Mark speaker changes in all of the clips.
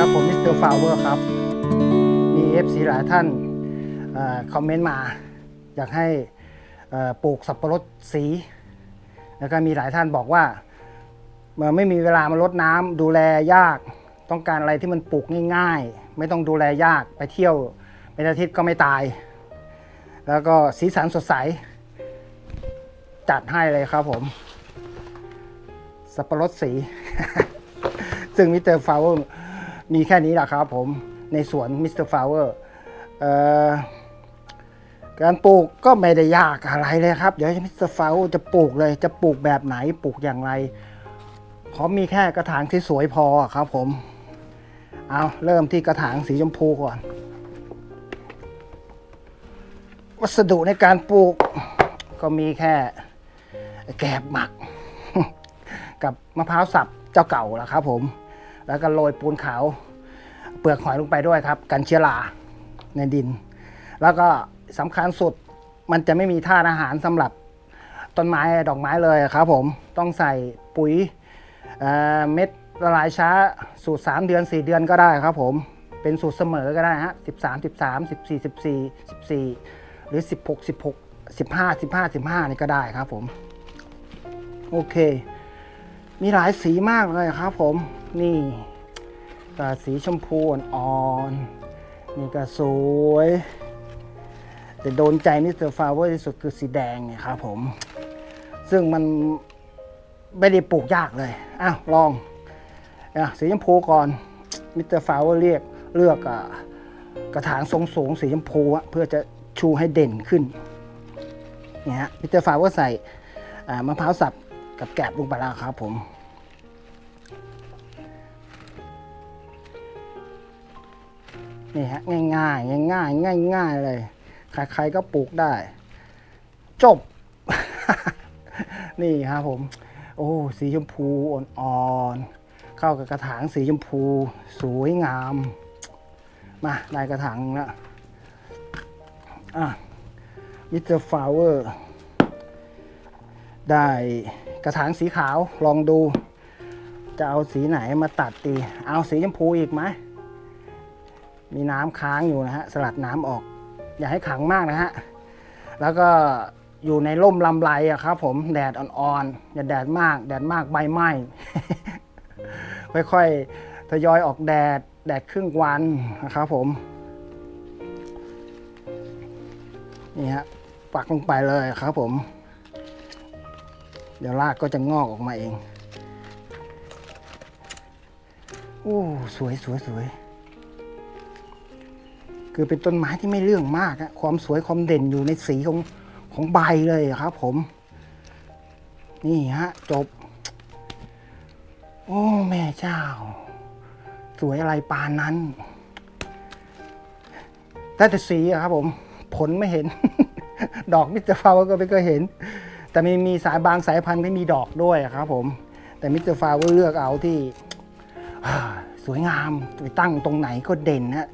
Speaker 1: ครับผมมิสเตอร์ฟาวเวอร์ครับ มีเอฟซีหลายท่านอคอมเมนต์มา อยากให้ปลูกสับปะรดสี แล้วก็มีหลายท่านบอกว่าเมื่อไม่มีเวลามาลดน้ำดูแลยาก ต้องการอะไรที่มันปลูกง่ายๆ ไม่ต้องดูแลยากไปเที่ยวเป็นอาทิตย์ก็ไม่ตาย แล้วก็สีสันสดใส จัดให้เลยครับผมสับปะรดสี ซึ่งมิสเตอร์ฟาวเวอร์ มีแค่นี้แหละครับผมในสวนมิสเตอร์ฟาวเวอร์การปลูกก็ไม่ได้ยากอะไรเลยครับ เดี๋ยวมิสเตอร์ฟาวเวอร์จะปลูกเลยจะปลูกแบบไหนปลูกอย่างไร ขอมีแค่กระถางที่สวยพอครับผม เอาเริ่มที่กระถางสีชมพูก่อน วัสดุในการปลูกก็มีแค่แกบหมัก กับมะพร้าวสับเจ้าเก่าแล้วครับผม แล้วก็โรยปูนขาว เปลือกหอยลงไปด้วยครับ กันเชื้อราในดิน แล้วก็สำคัญสุดมันจะไม่มีธาตุอาหารสำหรับต้นไม้ดอกไม้เลยครับผมต้องใส่ปุ๋ยเเม็ดละลายช้าสูตร 3 เดือน 4 เดือนก็ได้ครับผมเป็นสูตรเสมอก็ได้ฮะ13 13 14 14 14 หรือ 16 16 15 15 15 นี่ก็ได้ครับผม โอเค มีหลายสีมากเลยครับผม นี่ก็สีชมพูอ่อนๆนี่ก็สวย แต่โดนใจมิสเตอร์ฟลาเวอร์ที่สุดคือสีแดงไงครับผม ซึ่งมันไม่ได้ปลูกยากเลย อ้าวลองอะสีชมพูก่อนมิสเตอร์ฟลาเวอร์เรียกเลือกอกระถางทรงสูงสีชมพูเพื่อจะชูให้เด่นขึ้นเนี่ยฮะมิสเตอร์ฟลาเวอร์ใส่มะพร้าวสับ กับแกบลงไปแล้วครับผม นี่ฮะง่ายๆง่ายๆง่ายๆเลย ใครๆก็ปลูกได้ จบ นี่ครับผม โอ้สีชมพูอ่อนๆ เข้ากับกระถางสีชมพู สวยงาม มาได้กระถางแล้วอะมิสเตอร์ฟลาวเวอร์ได้ กระถางสีขาวลองดู จะเอาสีไหนมาตัดดีเอาสีชมพูอีกไหมมีน้ำค้างอยู่นะฮะสลัดน้ำออก อย่าให้ขังมากนะฮะแล้วก็อยู่ในร่มลำไรอะครับผมแดดอ่อนๆอย่าแดดมาก แดดมากใบไหม้ค่อยๆทยอยออกแดดแดดครึ่งวันนะครับผมนี่ฮะปักลงไปเลยครับผม เดี๋ยวรากก็จะงอกออกมาเองโอ้สวยสวยสวยคือเป็นต้นไม้ที่ไม่เรื่องมากอะความสวยความเด่นอยู่ในสีของของใบเลยครับ ผม นี่ฮะ จบ โอ้แม่เจ้า สวยอะไรปานนั้นได้แต่สีอะครับ ผม ผลไม่เห็น ดอกมิสเตอร์ฟาวก็ไม่เคยเห็น แต่มีมีสายบางสายพันธุ์ที่มีดอกด้วยครับผมแต่มิสเตอร์ฟาวเลือกเอาที่สวยงามไปตั้งตรงไหนก็เด่นฮะ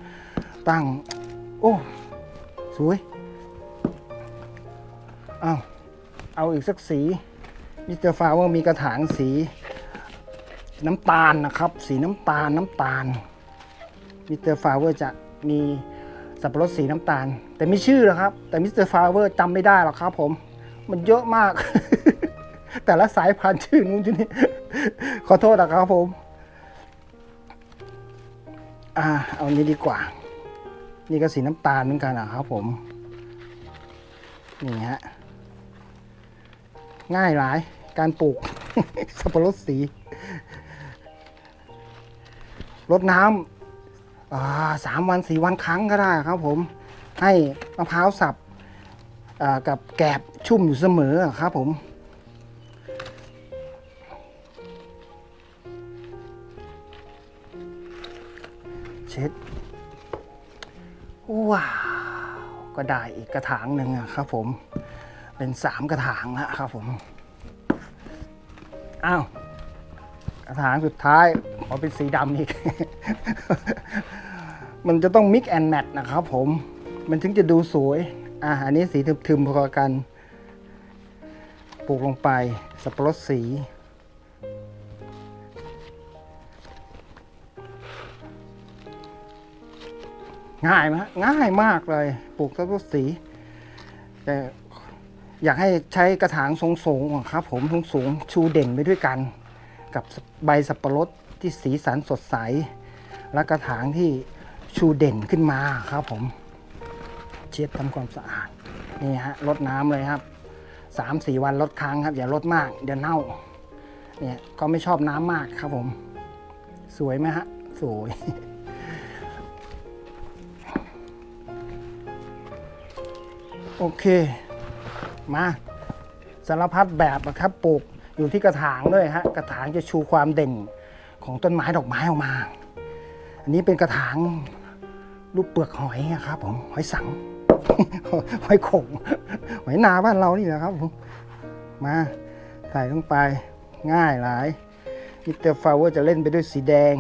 Speaker 1: ตั้ง โอ้สวยเอาเอาอีกสักสีมิสเตอร์ฟาวมีกระถางสีน้ำตาลนะครับ สีน้ำตาลน้ำตาลมิสเตอร์ฟาวจะมีสับปะรดสีน้ำตาล แต่ไมีชื่อนะครับ แต่มิสเตอร์ฟาวเวอร์จำไม่ได้หรอกครับผม มันเยอะมาก แต่ละสายพันธุ์ชื่อนู้นชื่อนี้ขอโทษนะครับผม อ่า เอานี้ดีกว่า นี่ก็สีน้ำตาลเหมือนกันนะครับผม นี่ฮะ ง่ายหลายการปลูก สับปะรดสีรดน้ำอ่าสามวันสี่วันครั้งก็ได้ครับผม ให้มะพร้าวสับอ่ากับแกบ ชุ่มอยู่เสมอครับผม เช็ด ว้าว ก็ได้อีกกระถางหนึ่งครับผม เป็นสามกระถางแล้วครับผม อ้าว กระถางสุดท้ายขอเป็นสีดำอีก มันจะต้องมิกแอนแมทนะครับผม มันถึงจะดูสวยอะอันนี้สีทึมๆพอกัน ปลูกลงไปสับปะรดสีง่ายไหมฮะง่ายมากเลยปลูกสับปะรดสี แต่อยากให้ใช้กระถางทรงสูงครับผมทรงสูงชูเด่นไปด้วยกัน กับใบสับปะรดที่สีสันสดใส และกระถางที่ชูเด่นขึ้นมาครับผม เช็ดทำความสะอาดนี่ฮะลดน้ำเลยครับ สามสี่วันลดครั้งครับ อย่าลดมาก เดี๋ยวเน่าเนี่ยก็ไม่ชอบน้ำมากครับผม สวยไหมฮะ สวย โอเค มาสารพัดแบบนะครับปลูกอยู่ที่กระถางด้วยฮะกระถางจะชูความเด่นของต้นไม้ดอกไม้ออกมา อันนี้เป็นกระถางรูปเปลือกหอยอะครับผมหอยสังหอยขง หอยนาบ้านเรานี่แหละครับผมมาใส่ลงไปง่ายหลายมิสเตอร์ฟลาวเวอร์จะเล่นไปด้วยสีแดง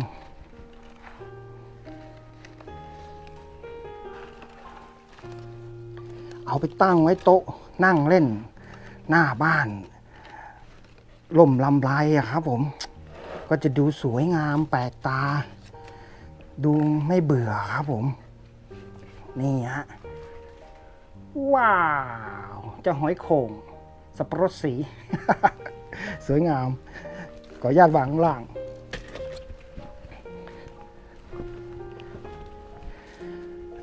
Speaker 1: เอาไปตั้งไว้โต๊ะนั่งเล่นหน้าบ้านล่มลำไรอะครับผม ก็จะดูสวยงามแปลกตา ดูไม่เบื่อครับผม นี่ฮะ ว้าว เจ้าหอยโข่งสับปะรดสี สวยงามขออนุญาตวางล่าง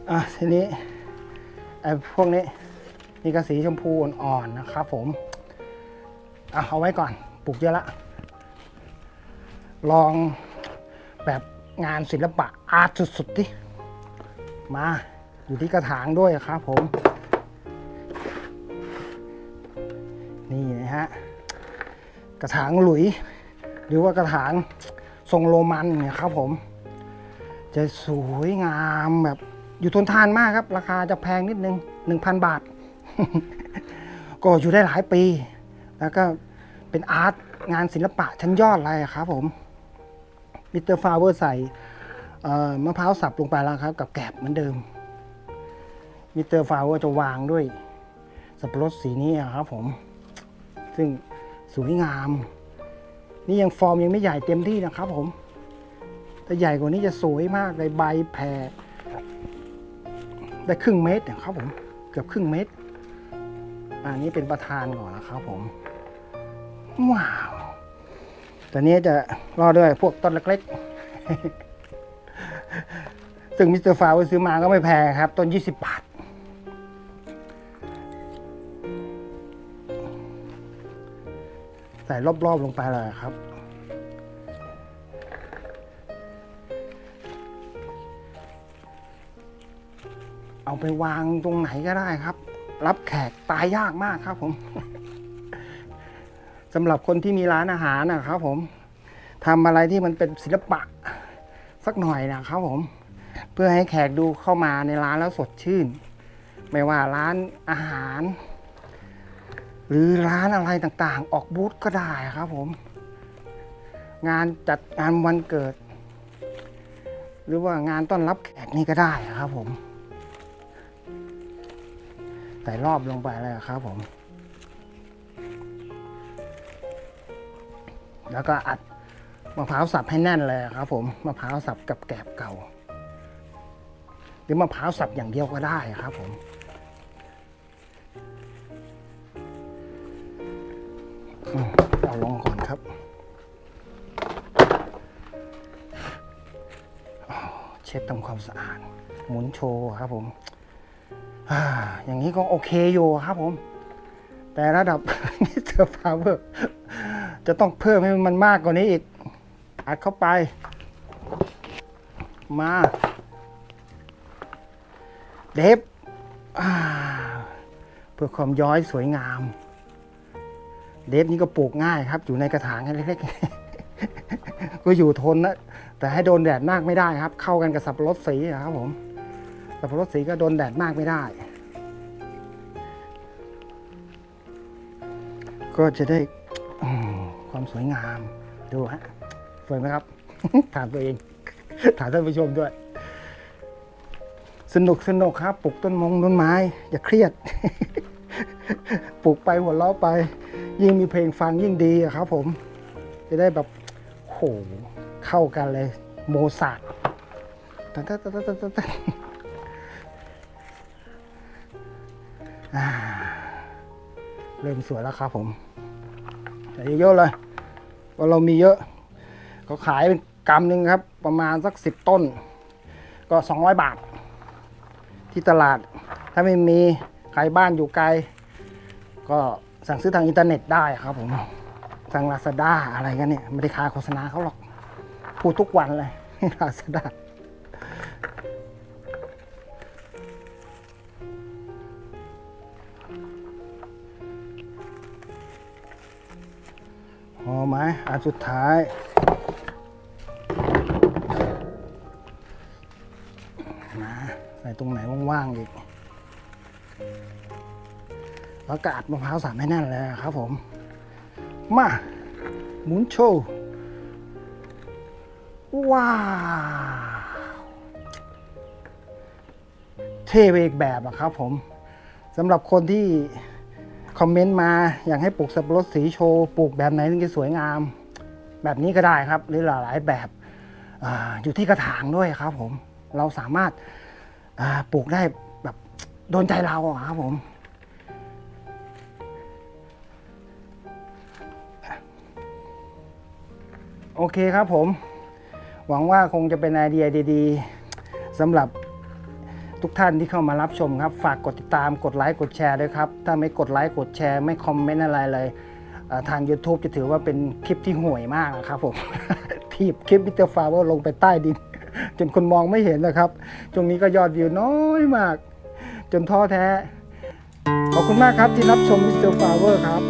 Speaker 1: อะทีนี้ไอ้พวกนี้นี่ก็สีชมพูอ่อนๆนะครับผมอะเอาไว้ก่อนปลูกเยอะละ ลองแบบงานศิลปะอาร์ตสุดๆดิมาอยู่ที่กระถางด้วยครับผม กระถางหลุย หรือว่ากระถางทรงโรมันเนี่ยครับผม จะสวยงามแบบอยู่ทนทานมากครับ ราคาจะแพงนิดนึง 1,000 บาท ก็อยู่ได้หลายปี แล้วก็เป็นอาร์ตงานศิลปะชั้นยอดเลยครับผมมิสเตอร์ฟาเวอร์ใส่มะพร้าวสับลงไปแล้วครับ กับแกลบเหมือนเดิมมิสเตอร์ฟาเวอร์จะวางด้วยสับปะรดสีนี้ครับผม ซึ่ง สวยงาม นี่ยังฟอร์มยังไม่ใหญ่เต็มที่นะครับผมแต่ใหญ่กว่านี้จะสวยมากเลยใบแผ่ได้ครึ่งเมตรนะครับผมเกือบครึ่งเมตร อันนี้เป็นประธานก่อนนะครับผม ว้าวตอนนี้จะรอด้วยพวกต้นเล็กๆ ซึ่งมิสเตอร์ฟาวซื้อมาก็ไม่แพงครับ ต้น 20 บาท ใส่รอบๆลงไปเลยครับ เอาไปวางตรงไหนก็ได้ครับ รับแขกตายยากมากครับผมสำหรับคนที่มีร้านอาหารนะครับผมทำอะไรที่มันเป็นศิลปะสักหน่อยนะครับผม เพื่อให้แขกดูเข้ามาในร้านแล้วสดชื่น ไม่ว่าร้านอาหาร หรือร้านอะไรต่างๆ ออกบูธก็ได้ครับผม งานจัดงานวันเกิด หรือว่างานต้อนรับแขกนี่ก็ได้ครับผมใส่รอบลงไปเลยครับผม แล้วก็อัดมะพร้าวสับให้แน่นเลยครับ ผมมะพร้าวสับกับแกบเก่า หรือมะพร้าวสับอย่างเดียวก็ได้ครับผม เอาลงก่อนครับเช็ดทำความสะอาด หมุนโชว์ครับผมอย่างนี้ก็โอเคอยู่ครับผม แต่ระดับมิสเตอร์พาวเวอร์จะต้องเพิ่มให้มันมากกว่านี้อีก อัดเข้าไป มา เดฟเพื่อความย้อยสวยงาม เดฟนี่ก็ปลูกง่ายครับ อยู่ในกระถางเล็กๆ ก็อยู่ทนนะแต่ให้โดนแดดมากไม่ได้ครับ เข้ากันกับสับปะรดสีอะครับผมสับปะรดสีก็โดนแดดมากไม่ได้ ก็จะได้ความสวยงามดูฮะสวยไหมครับ ถามตัวเอง ถามท่านผู้ชมด้วย สนุกสนุกครับปลูกต้นมงต้นไม้ อย่าเครียดปลูกไปหัวเราะไป ยิ่งมีเพลงฟังยิ่งดีครับผม จะได้แบบโหเข้ากันเลย โมซาร์ทตันตันตันตันตันเริ่มสวยแล้วครับผมแต่เยอะเลยว่าเรามีเยอะก็ขายเป็นกำหนึ่งครับ ประมาณสักสิบต้น ก็สองร้อยบาท ที่ตลาด ถ้าไม่มีใครบ้านอยู่ไกล ก็ สั่งซื้อทางอินเทอร์เน็ตได้ครับผมสั่งลาซาด้าอะไรกันเนี่ยไม่ได้ค้าโฆษณาเขาหรอก พูดทุกวันเลยลาซาด้าพอไหมอันสุดท้าย แล้วก็อัดมะพร้าวสับให้แน่นเลยครับผม มาหมุนโชว์ว้าวเท่ไปอีกแบบอะครับผมสำหรับคนที่คอมเมนต์มาอยากให้ปลูกสับปะรดสีโชว์ปลูกแบบไหนถึงจะสวยงาม แบบนี้ก็ได้ครับหรือหลายแบบออยู่ที่กระถางด้วยครับผมเราสามารถปลูกได้แบบโดนใจเราอะครับผม โอเคครับผม หวังว่าคงจะเป็นไอเดียดีๆสำหรับทุกท่านที่เข้ามารับชมครับ ฝากกดติดตามกดไลค์กดแชร์ด้วยครับ ถ้าไม่กดไลค์กดแชร์ไม่คอมเมนต์อะไรเลย ทาง YouTube จะถือว่าเป็นคลิปที่ห่วยมากนะครับผม ทีบคลิปมิเตอร์ฟาเวอร์ลงไปใต้ดิน จนคนมองไม่เห็นนะครับช่วงนี้ก็ยอดวิวน้อยมาก จนท้อแท้ ขอบคุณมากครับที่รับชมมิสเตอร์ฟาเวอร์ครับ